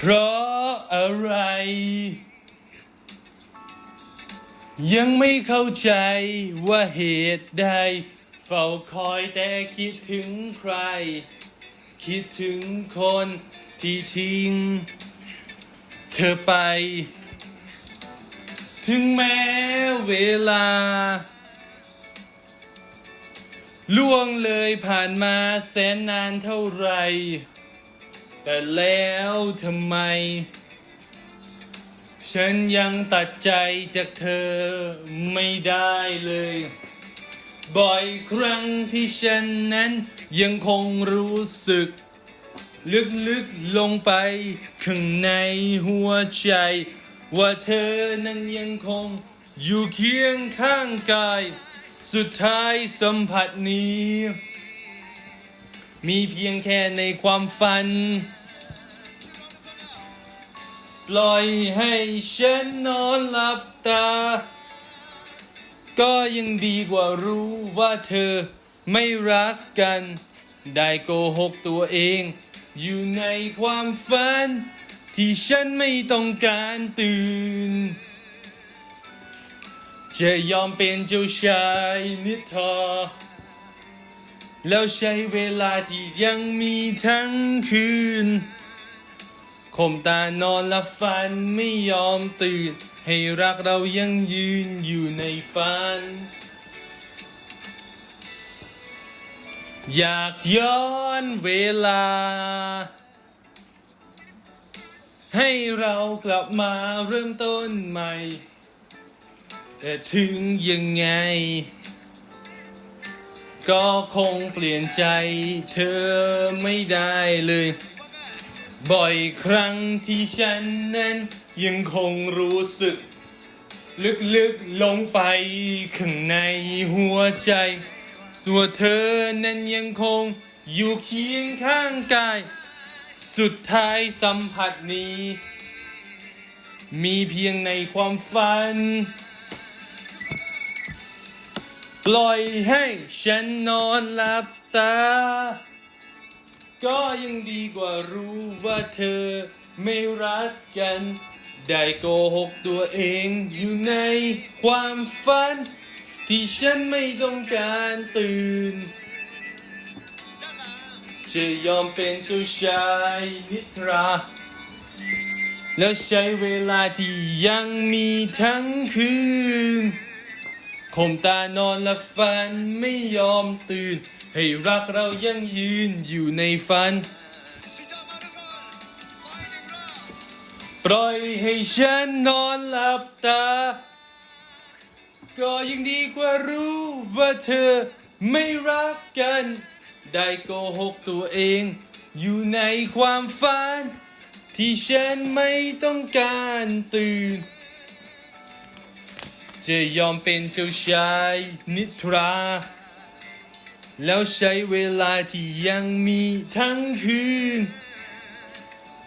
เพราะอะไร ยังไม่เข้าใจว่าเหตุใด เฝ้าคอยแต่คิดถึงใคร คิดถึงคนที่ทิ้ง เธอไป ถึงแม้เวลา ล่วงเลยผ่านมาแสนนานเท่าไหร่ แต่แล้วทำไม ฉันยังตัดใจจากเธอไม่ได้เลย บ่อยครั้งที่ฉันนั้นยังคงรู้สึก ลึกๆลงไปข้างในหัวใจ ว่าเธอนั้นยังคงอยู่เคียงข้างกาย สุดท้ายสัมผัสนี้ มีเพียงแค่ในความฝัน ปล่อยให้ฉันนอนหลับตา ก็ยังดีกว่ารู้ว่าเธอไม่รักกัน ได้โกหกตัวเอง อยู่ในความฝัน ที่ฉันไม่ต้องการตื่น จะยอมเป็นเจ้าชายนิทราแล้วใช้เวลาที่ยังมีทั้งคืน ข่มตานอนและฝันไม่ยอมตื่น ให้รักเรายังยืนอยู่ในฝัน อยากย้อนเวลา ให้เรากลับมาเริ่มต้นใหม่ แต่ถึงยังไง ก็คงเปลี่ยนใจเธอไม่ได้เลย บ่อยครั้งที่ฉันนั้นยังคงรู้สึก ลึกๆลงไปข้างในหัวใจ ส่วนเธอนั้นยังคงอยู่เคียงข้างกาย สุดท้ายสัมผัสนี้ มีเพียงในความฝัน ปล่อยให้ฉันนอนหลับตา ก็ยังดีกว่ารู้ว่าเธอไม่รักกัน ได้โกหกตัวเองอยู่ในความฝัน ที่ฉันไม่ต้องการตื่น จะยอมเป็นเจ้าชายนิทรา แล้วใช้เวลาที่ยังมีทั้งคืน ข่มตานอนและฝันไม่ยอมตื่น ให้รักเรายังยืนอยู่ในฝัน ปล่อยให้ฉันนอนหลับตา ก็ยังดีกว่ารู้ว่าเธอไม่รักกัน ได้โกหกตัวเอง อยู่ในความฝัน ที่ฉันไม่ต้องการตื่น จะยอมเป็นเจ้าชายนิทรา แล้วใช้เวลาที่ยังมีทั้งคืน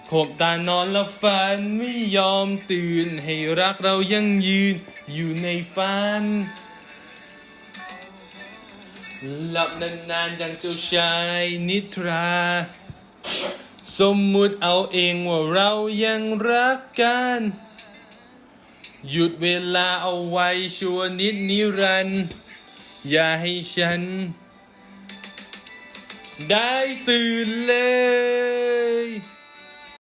ข่มตานอนและฝันไม่ยอมตื่น ให้รักเรายังยืนอยู่ในฝัน หลับนานๆอย่างเจ้าชายนิทรา สมมุติเอาเองว่าเรายังรักกัน หยุดเวลาเอาไว้ชั่วนิดนิรันดร์อย่าให้ฉัน ได้ตื่นเลย